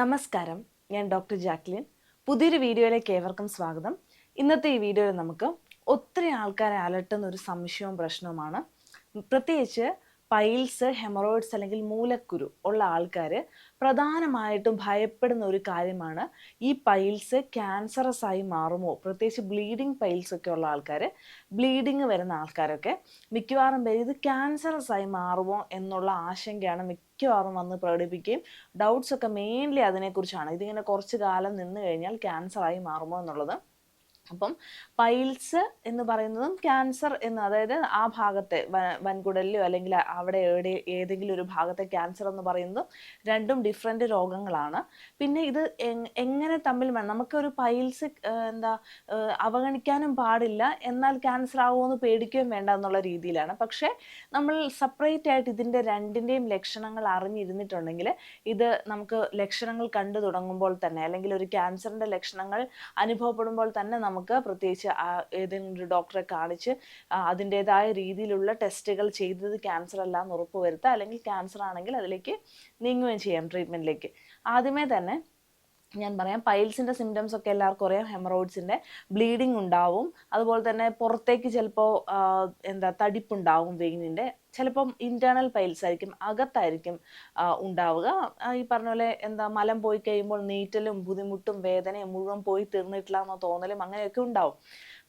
നമസ്കാരം. ഞാൻ doctor Jacqueline. പുതിയൊരു വീഡിയോയിലേക്ക് ഏവർക്കും സ്വാഗതം. ഇന്നത്തെ ഈ വീഡിയോയിൽ നമുക്ക് ഒത്തിരി ആൾക്കാരെ അലട്ടുന്ന ഒരു സംശയവും പ്രശ്നവുമാണ്. പ്രത്യേകിച്ച് പൈൽസ് ഹെമറോയിഡ്സ് അല്ലെങ്കിൽ മൂലക്കുരു ഉള്ള ആൾക്കാർ പ്രധാനമായിട്ടും ഭയപ്പെടുന്ന ഒരു കാര്യമാണ് ഈ പൈൽസ് ക്യാൻസറസ് ആയി മാറുമോ? പ്രത്യേകിച്ച് ബ്ലീഡിങ് പൈൽസ് ഒക്കെ ഉള്ള ആൾക്കാർ ബ്ലീഡിങ് വരുന്ന ആൾക്കാരൊക്കെ മിക്കവാറും പേര് ഇത് ക്യാൻസറസ് ആയി മാറുമോ എന്നുള്ള ആശങ്കയാണ് മിക്കവാറും വന്ന് പ്രകടിപ്പിക്കുകയും ഡൗട്ട്സ് ഒക്കെ മെയിൻലി അതിനെക്കുറിച്ചാണ്. ഇതിങ്ങനെ കുറച്ച് കാലം നിന്ന് കഴിഞ്ഞാൽ ക്യാൻസർ ആയി മാറുമോ എന്നുള്ളത് അപ്പം പൈൽസ് എന്ന് പറയുന്നതും ക്യാൻസർ എന്ന് അതായത് ആ ഭാഗത്തെ വൻ വൻകുടലിലോ അല്ലെങ്കിൽ അവിടെ എവിടെ ഏതെങ്കിലും ഒരു ഭാഗത്തെ ക്യാൻസർ എന്ന് പറയുന്നതും രണ്ടും ഡിഫറെന്റ് രോഗങ്ങളാണ്. പിന്നെ ഇത് എങ്ങനെ തമ്മിൽ വേണം? നമുക്കൊരു പൈൽസ് എന്താ അവഗണിക്കാനും പാടില്ല. എന്നാൽ ക്യാൻസർ ആകുമെന്ന് പേടിക്കുകയും വേണ്ട എന്നുള്ള രീതിയിലാണ്. പക്ഷേ നമ്മൾ സെപ്പറേറ്റ് ആയിട്ട് ഇതിന്റെ രണ്ടിന്റെയും ലക്ഷണങ്ങൾ അറിഞ്ഞിരുന്നിട്ടുണ്ടെങ്കിൽ ഇത് നമുക്ക് ലക്ഷണങ്ങൾ കണ്ടു തുടങ്ങുമ്പോൾ തന്നെ അല്ലെങ്കിൽ ഒരു ക്യാൻസറിന്റെ ലക്ഷണങ്ങൾ അനുഭവപ്പെടുമ്പോൾ തന്നെ നമുക്ക് പ്രത്യേകിച്ച് ഏതെങ്കിലും ഒരു ഡോക്ടറെ കാണിച്ച് അതിന്റെതായ രീതിയിലുള്ള ടെസ്റ്റുകൾ ചെയ്തത് ക്യാൻസർ അല്ല എന്ന് ഉറപ്പ് വരുത്തുക. അല്ലെങ്കിൽ ക്യാൻസർ ആണെങ്കിൽ അതിലേക്ക് നീങ്ങുകയും ചെയ്യാം ട്രീറ്റ്മെന്റിലേക്ക് ആദ്യമേ തന്നെ ഞാൻ പറയാം പൈൽസിന്റെ സിംറ്റംസ് ഒക്കെ എല്ലാവർക്കും അറിയാം. ഹെമറോയിഡ്സിന്റെ ബ്ലീഡിങ് ഉണ്ടാവും. അതുപോലെ തന്നെ പുറത്തേക്ക് ചിലപ്പോൾ എന്താ തടിപ്പുണ്ടാവും വെയിനിന്റെ ചിലപ്പം ഇന്റേണൽ പൈൽസ് ആയിരിക്കും അകത്തായിരിക്കും ഉണ്ടാവുക. ഈ പറഞ്ഞ പോലെ എന്താ മലം പോയി കഴിയുമ്പോൾ നീറ്റലും ബുദ്ധിമുട്ടും വേദനയും മുഴുവൻ പോയി തീർന്നിട്ടില്ല എന്ന തോന്നലും അങ്ങനെയൊക്കെ ഉണ്ടാവും.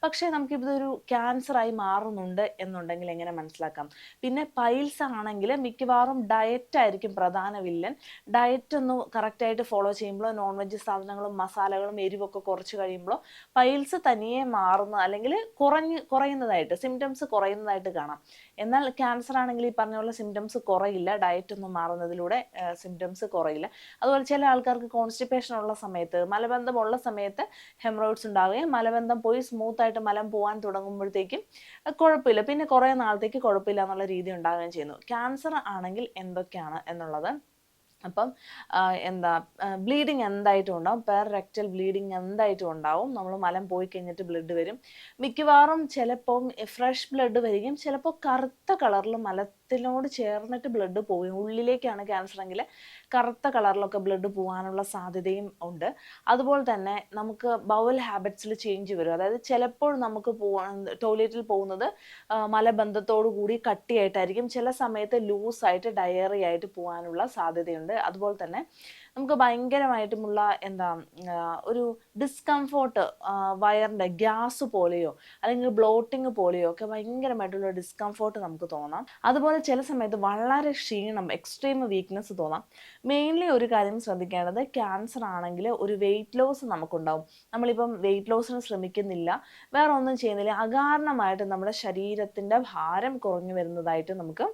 പക്ഷേ നമുക്കിതൊരു ക്യാൻസർ ആയി മാറുന്നുണ്ട് എന്നുണ്ടെങ്കിൽ എങ്ങനെ മനസ്സിലാക്കാം? പിന്നെ പൈൽസ് ആണെങ്കിൽ മിക്കവാറും ഡയറ്റ് ആയിരിക്കും പ്രധാന വില്ലൻ ഡയറ്റ് ഒന്ന് കറക്റ്റായിട്ട് ഫോളോ ചെയ്യുമ്പോൾ നോൺ വെജ് സാധനങ്ങളും മസാലകളും എരിവൊക്കെ കുറച്ച് കഴിയുമ്പോൾ പൈൽസ് തനിയെ മാറുന്ന അല്ലെങ്കിൽ കുറഞ്ഞ് കുറയുന്നതായിട്ട് സിംറ്റംസ് കുറയുന്നതായിട്ട് കാണാം. എന്നാൽ ക്യാൻസർ ആണെങ്കിൽ ഈ പറഞ്ഞ പോലെ സിംറ്റംസ് കുറയില്ല. ഡയറ്റ് ഒന്നും മാറുന്നതിലൂടെ സിംറ്റംസ് കുറയില്ല. അതുപോലെ ചില ആൾക്കാർക്ക് കോൺസ്റ്റിപ്പേഷൻ ഉള്ള സമയത്ത് മലബന്ധം ഉള്ള സമയത്ത് ഹെമറോയിഡ്സ് ഉണ്ടാവുകയും മലബന്ധം പോയി സ്മൂത്ത് ആയിട്ട് മലം പോകാൻ തുടങ്ങുമ്പോഴത്തേക്കും കുഴപ്പമില്ല. പിന്നെ കുറേ നാളത്തേക്ക് കുഴപ്പമില്ല എന്നുള്ള രീതി ഉണ്ടാവുകയും ചെയ്യുന്നു. ക്യാൻസർ ആണെങ്കിൽ എന്തൊക്കെയാണ് എന്നുള്ളത് അപ്പം എന്താ ബ്ലീഡിങ് എന്തായിട്ടും ഉണ്ടാവും പെർ റെക്ടൽ ബ്ലീഡിങ് എന്തായിട്ടും ഉണ്ടാവും നമ്മൾ മലം പോയി കഴിഞ്ഞിട്ട് ബ്ലഡ് വരും. മിക്കവാറും ചിലപ്പം ഫ്രഷ് ബ്ലഡ് വരികയും ചിലപ്പോൾ കറുത്ത കളറിൽ മലത്തിനോട് ചേർന്നിട്ട് ബ്ലഡ് പോവുകയും ഉള്ളിലേക്കാണ് ക്യാൻസർ എങ്കിൽ കറുത്ത കളറിലൊക്കെ ബ്ലഡ് പോകാനുള്ള സാധ്യതയും ഉണ്ട്. അതുപോലെ തന്നെ നമുക്ക് ബൗൽ ഹാബിറ്റ്സിൽ ചേഞ്ച് വരും. അതായത് ചിലപ്പോൾ നമുക്ക് ടോയ്ലറ്റിൽ പോകുന്നത് മലബന്ധത്തോടു കൂടി കട്ടിയായിട്ടായിരിക്കും. ചില സമയത്ത് ലൂസായിട്ട് ഡയറി ആയിട്ട് പോകാനുള്ള സാധ്യതയുണ്ട്. അതുപോലെ തന്നെ നമുക്ക് ഭയങ്കരമായിട്ടുമുള്ള എന്താ ഒരു ഡിസ്കംഫോർട്ട് വയറിന്റെ ഗ്യാസ് പോലെയോ അല്ലെങ്കിൽ ബ്ലോട്ടിങ് പോലെയോ ഒക്കെ ഭയങ്കരമായിട്ടുള്ള ഡിസ്കംഫോർട്ട് നമുക്ക് തോന്നാം. അതുപോലെ ചില സമയത്ത് വളരെ ക്ഷീണം എക്സ്ട്രീം വീക്ക്നെസ് തോന്നാം. മെയിൻലി ഒരു കാര്യം ശ്രദ്ധിക്കേണ്ടത് ക്യാൻസർ ആണെങ്കിൽ ഒരു വെയിറ്റ് ലോസ് നമുക്കുണ്ടാവും. നമ്മളിപ്പം വെയിറ്റ് ലോസിന് ശ്രമിക്കുന്നില്ല. വേറെ ഒന്നും ചെയ്യുന്നില്ല. അകാരണമായിട്ട് നമ്മുടെ ശരീരത്തിന്റെ ഭാരം കുറഞ്ഞു വരുന്നതായിട്ട് നമുക്ക്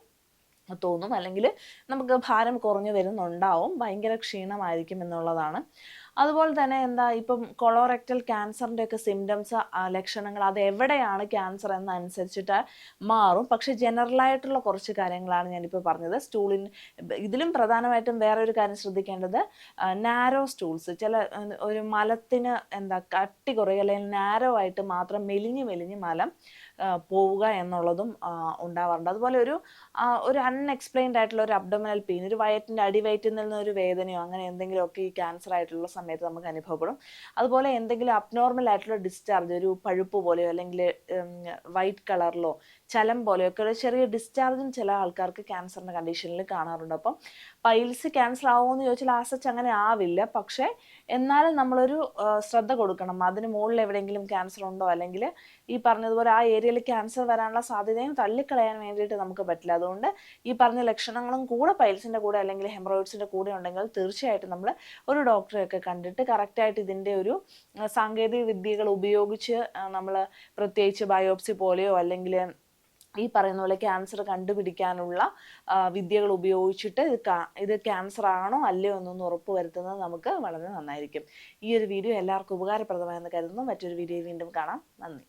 തോന്നും. അല്ലെങ്കിൽ നമുക്ക് ഭാരം കുറഞ്ഞു വരുന്നുണ്ടാവും. ഭയങ്കര ക്ഷീണമായിരിക്കും എന്നുള്ളതാണ്. അതുപോലെ തന്നെ എന്താ ഇപ്പം കൊളോറെക്ടൽ ക്യാൻസറിന്റെ ഒക്കെ സിംറ്റംസ് ലക്ഷണങ്ങൾ അത് എവിടെയാണ് ക്യാൻസർ എന്നനുസരിച്ചിട്ട് മാറും. പക്ഷേ ജനറലായിട്ടുള്ള കുറച്ച് കാര്യങ്ങളാണ് ഞാനിപ്പോൾ പറഞ്ഞത്. സ്റ്റൂളിൻ ഇതിലും പ്രധാനമായിട്ടും വേറെ ഒരു കാര്യം ശ്രദ്ധിക്കേണ്ടത് നാരോ സ്റ്റൂൾസ് ചില ഒരു മലത്തിന് എന്താ കട്ടി കുറയുക അല്ലെങ്കിൽ നാരോ ആയിട്ട് മാത്രം മെലിഞ്ഞ് മെലിഞ്ഞ് മലം പോവുക എന്നുള്ളതും ഉണ്ടാവാറുണ്ട്. അതുപോലെ ഒരു ഒരു അൺഎക്സ്പ്ലെയിൻഡ് ആയിട്ടുള്ള ഒരു അബ്ഡമിനൽ പെയിൻ ഒരു വയറ്റിന്റെ അടിവയറ്റിൽ നിന്നൊരു വേദനയോ അങ്ങനെ എന്തെങ്കിലുമൊക്കെ ഈ ക്യാൻസർ ആയിട്ടുള്ള സമയത്ത് നമുക്ക് അനുഭവപ്പെടും. അതുപോലെ എന്തെങ്കിലും അബ്നോർമൽ ആയിട്ടുള്ള ഡിസ്ചാർജ് ഒരു പഴുപ്പ് പോലെയോ അല്ലെങ്കിൽ വൈറ്റ് കളറിലോ ചലം പോലെയോ ഒക്കെ ഒരു ചെറിയ ഡിസ്ചാർജും ചില ആൾക്കാർക്ക് ക്യാൻസറിന്റെ കണ്ടീഷനിൽ കാണാറുണ്ട്. അപ്പം പൈൽസ് ക്യാൻസർ ആവുമെന്ന് ചോദിച്ചാൽ ആസച്ച് അങ്ങനെ ആവില്ല. പക്ഷേ എന്നാലും നമ്മളൊരു ശ്രദ്ധ കൊടുക്കണം. അതിന് മുകളിൽ എവിടെയെങ്കിലും ക്യാൻസർ ഉണ്ടോ? അല്ലെങ്കിൽ ഈ പറഞ്ഞതുപോലെ ആ ഏരിയയിൽ ക്യാൻസർ വരാനുള്ള സാധ്യതയും തള്ളിക്കളയാൻ വേണ്ടിയിട്ട് നമുക്ക് പറ്റില്ല. അതുകൊണ്ട് ഈ പറഞ്ഞ ലക്ഷണങ്ങളും കൂടെ പൈൽസിന്റെ കൂടെ അല്ലെങ്കിൽ ഹെമറോയിഡ്സിന്റെ കൂടെ ഉണ്ടെങ്കിൽ തീർച്ചയായിട്ടും നമ്മൾ ഒരു ഡോക്ടറെയൊക്കെ കണ്ടിട്ട് കറക്റ്റായിട്ട് ഇതിന്റെ ഒരു സാങ്കേതിക വിദ്യകൾ ഉപയോഗിച്ച് നമ്മൾ പ്രത്യേകിച്ച് ബയോപ്സി പോലെയോ അല്ലെങ്കിൽ ഈ പറയുന്ന പോലെ ക്യാൻസർ കണ്ടുപിടിക്കാനുള്ള വിദ്യകൾ ഉപയോഗിച്ചിട്ട് ഇത് ഇത് ക്യാൻസർ ആണോ അല്ലയോ എന്നൊന്ന് ഉറപ്പ് വരുത്തുന്നത് നമുക്ക് വളരെ നന്നായിരിക്കും. ഈ ഒരു വീഡിയോ എല്ലാവർക്കും ഉപകാരപ്രദമായെന്ന് കരുതുന്നു. മറ്റൊരു വീഡിയോ വീണ്ടും കാണാം. നന്ദി.